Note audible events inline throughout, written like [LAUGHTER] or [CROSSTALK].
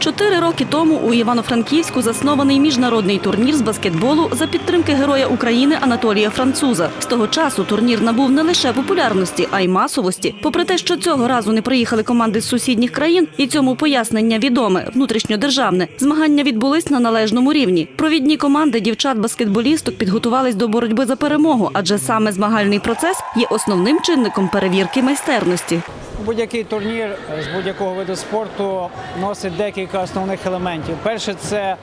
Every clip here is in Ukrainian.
Чотири роки тому у Івано-Франківську заснований міжнародний турнір з баскетболу за підтримки Героя України Анатолія Француза. З того часу турнір набув не лише популярності, а й масовості. Попри те, що цього разу не приїхали команди з сусідніх країн, і цьому пояснення відоме внутрішньодержавне. Змагання відбулись на належному рівні. Провідні команди дівчат-баскетболісток підготувались до боротьби за перемогу, адже саме змагальний процес є основним чинником перевірки майстерності. Будь-який турнір з будь-якого виду спорту носить декілька основних елементів. Перше це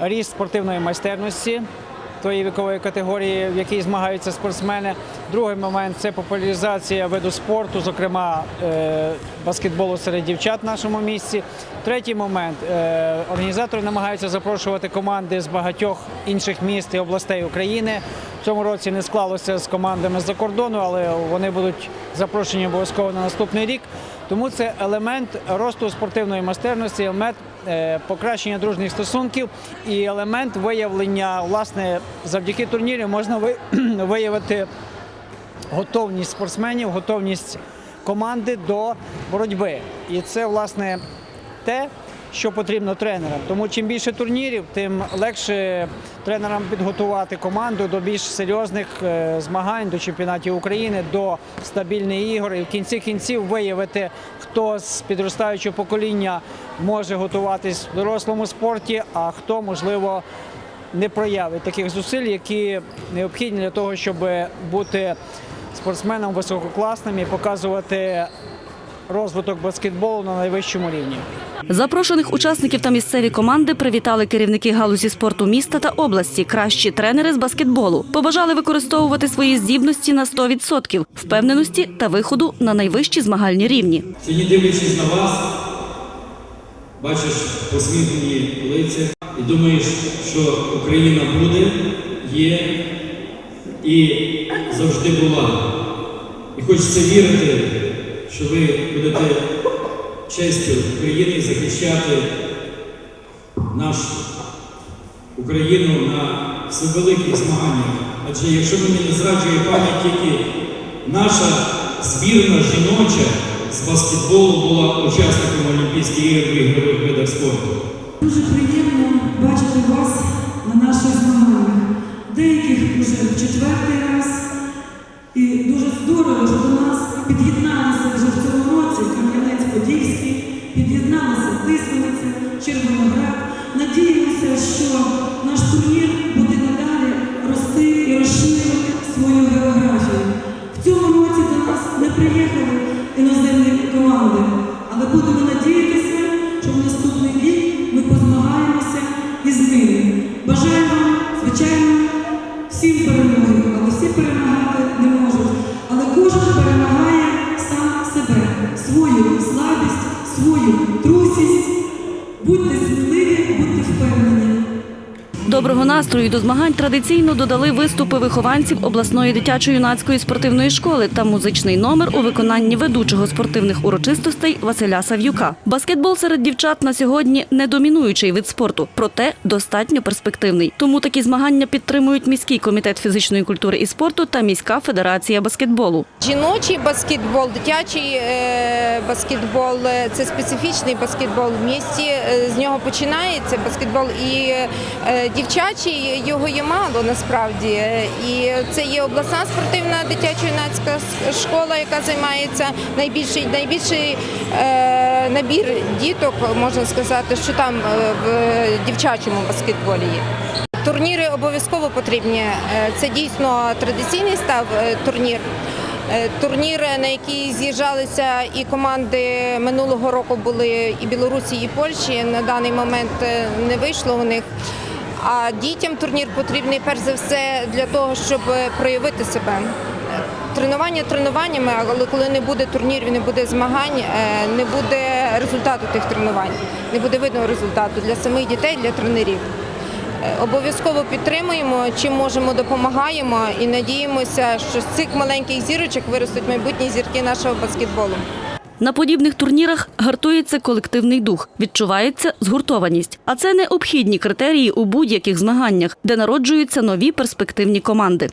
ріст спортивної майстерності тої вікової категорії, в якій змагаються спортсмени. Другий момент це популяризація виду спорту, зокрема е, баскетболу серед дівчат в нашому місці. Третій момент е, організатори намагаються запрошувати команди з багатьох інших міст і областей України. В цьому році не склалося з командами з-за кордону, але вони будуть запрошені обов'язково на наступний рік. Тому це елемент росту спортивної майстерності, елемент покращення дружніх стосунків і елемент виявлення, власне, завдяки турніру можна [CLEARS THROAT] виявити готовність спортсменів, готовність команди до боротьби. І це, власне, те, що потрібно тренерам. Тому чим більше турнірів, тим легше тренерам підготувати команду до більш серйозних е, змагань, до чемпіонатів України, до стабільних ігор і в кінці кінців виявити, хто з підростаючого покоління може готуватись в дорослому спорті, а хто можливо не проявить таких зусиль, які необхідні для того, щоб бути спортсменом висококласним і показувати розвиток баскетболу на найвищому рівні. Запрошених учасників та місцеві команди привітали керівники галузі спорту міста та області, кращі тренери з баскетболу. Побажали використовувати свої здібності на 100%, впевненості та виходу на найвищі змагальні рівні. Сьогодні дивлячись на вас, бачиш посміхнені лиця і думаєш, що Україна буде, є і завжди була. І хочеться вірити, що ви будете честю України захищати нашу Україну на всевеликих змаганнях. Адже якщо мені не зраджує пам'ять, тільки наша збірна жіноча з баскетболу була учасником Олімпійських ігор ігрових видах спорту. Дуже приємно бачити вас на наших змаганнях. Деяких вже в четвертий раз. Під'єдналися вже в цьому році Кам'янець-Подільський, під'єдналися Тисмениця, Червоноград. Надіємося, що наш турнір буде надалі рости і розширювати свою географію. В цьому році до нас не приїхали іноземні команди, але будемо надіятися, що в наступний рік ми позмагаємося із ними. Бажаю вам, звичайно, всім перемоги, Доброго настрою до змагань традиційно додали виступи вихованців обласної дитячо-юнацької спортивної школи та музичний номер у виконанні ведучого спортивних урочистостей Василя Сав'юка. Баскетбол серед дівчат на сьогодні не домінуючий вид спорту, проте достатньо перспективний. Тому такі змагання підтримують міський комітет фізичної культури і спорту та міська федерація баскетболу. Жіночий баскетбол, дитячий е, баскетбол е, це специфічний баскетбол в місті. е, З нього починається баскетбол і е, дівчачий його є мало насправді. І це є обласна спортивна дитячо-юнацька школа, яка займається найбільший найбільший е, набір діток, можна сказати, що там е, в дівчачому баскетболі є. Турніри обов'язково потрібні. Е, Це дійсно традиційний став е, турнір. Турнір, на який з'їжджалися і команди минулого року були і Білорусі, і Польщі. На даний момент не вийшло у них. А дітям турнір потрібний перш за все для того, щоб е, проявити себе. Тренування тренуваннями, але коли не буде турнірів, не буде змагань, е, не буде результату тих тренувань, не буде видно результату для самих дітей, для тренерів. Е, Обов'язково підтримуємо, чим можемо, допомагаємо і надіємося, що з цих маленьких зірочок виростуть майбутні зірки нашого баскетболу. На подібних турнірах гартується колективний дух, відчувається згуртованість. А це необхідні критерії у будь-яких змаганнях, де народжуються нові перспективні команди.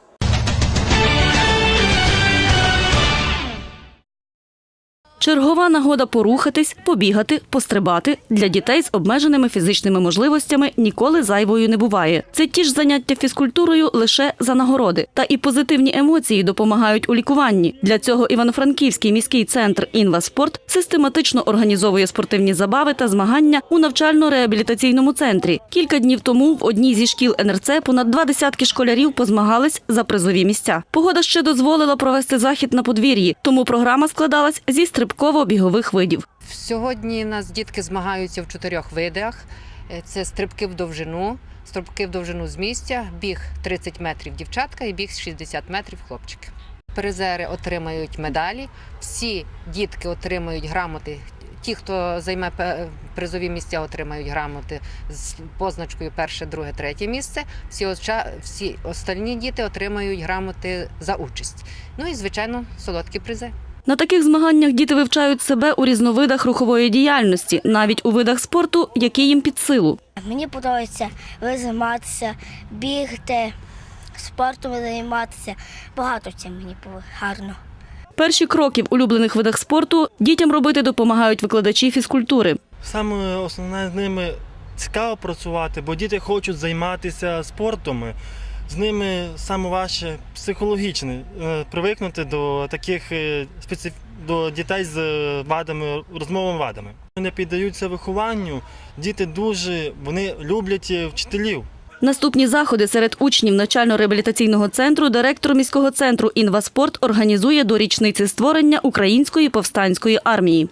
Чергова нагода порухатись, побігати, пострибати для дітей з обмеженими фізичними можливостями ніколи зайвою не буває. Це ті ж заняття фізкультурою лише за нагороди. Та і позитивні емоції допомагають у лікуванні. Для цього Івано-Франківський міський центр «Інваспорт» систематично організовує спортивні забави та змагання у навчально-реабілітаційному центрі. Кілька днів тому в одній зі шкіл НРЦ понад два десятки школярів позмагались за призові місця. Погода ще дозволила провести захід на подвір'ї, тому програма складалась зі стрибково-бігових видів. Сьогодні нас дітки змагаються в чотирьох видах: Е, це стрибки в довжину, стрибки в довжину з місця, біг 30 метрів дівчатка і біг 60 метрів хлопчики. Призери отримають медалі. Всі дітки отримають грамоти. Ті, хто займе призові місця, отримають грамоти з позначкою перше, друге, третє місце. Всі, всі остальні діти отримають грамоти за участь. Ну і звичайно, солодкі призи. На таких змаганнях діти вивчають себе у різновидах рухової діяльності, навіть у видах спорту, які їм під силу. Мені подобається займатися, бігти, спортом займатися. Багато цим мені було гарно. Перші кроки в улюблених видах спорту дітям робити допомагають викладачі фізкультури. Саме основне з ними цікаво працювати, бо діти хочуть займатися спортом. З ними саме важче психологічно е, привикнути до таких е, специф... до дітей з е, вадами, розмовами вадами. Вони піддаються вихованню. Діти дуже вони люблять е, вчителів. Наступні заходи серед учнів навчально-реабілітаційного центру директор міського центру «Інваспорт» організує до річниці створення Української повстанської армії.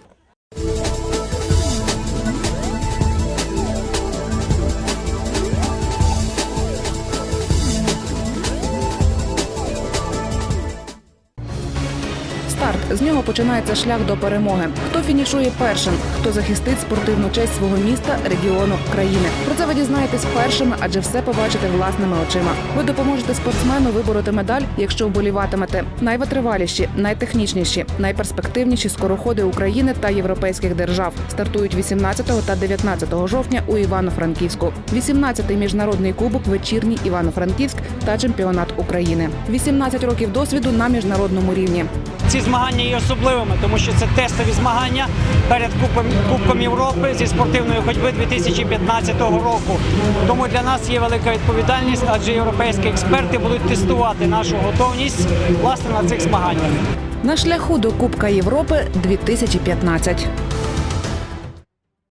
Нього починається шлях до перемоги. Хто фінішує першим, хто захистить спортивну честь свого міста, регіону, країни. Про це ви дізнаєтесь першими, адже все побачите власними очима. Ви допоможете спортсмену вибороти медаль, якщо вболіватимете. Найвитриваліші, найтехнічніші, найперспективніші скороходи України та європейських держав стартують 18 та 19 жовтня у Івано-Франківську. 18-й міжнародний кубок вечірній Івано-Франківськ та чемпіонат України. 18 років досвіду на міжнародному рівні. Ці змагання є особливими, тому що це тестові змагання перед Кубком, Європи зі спортивної ходьби 2015 року. Тому для нас є велика відповідальність, адже європейські експерти будуть тестувати нашу готовність власне на цих змаганнях. На шляху до Кубка Європи 2015.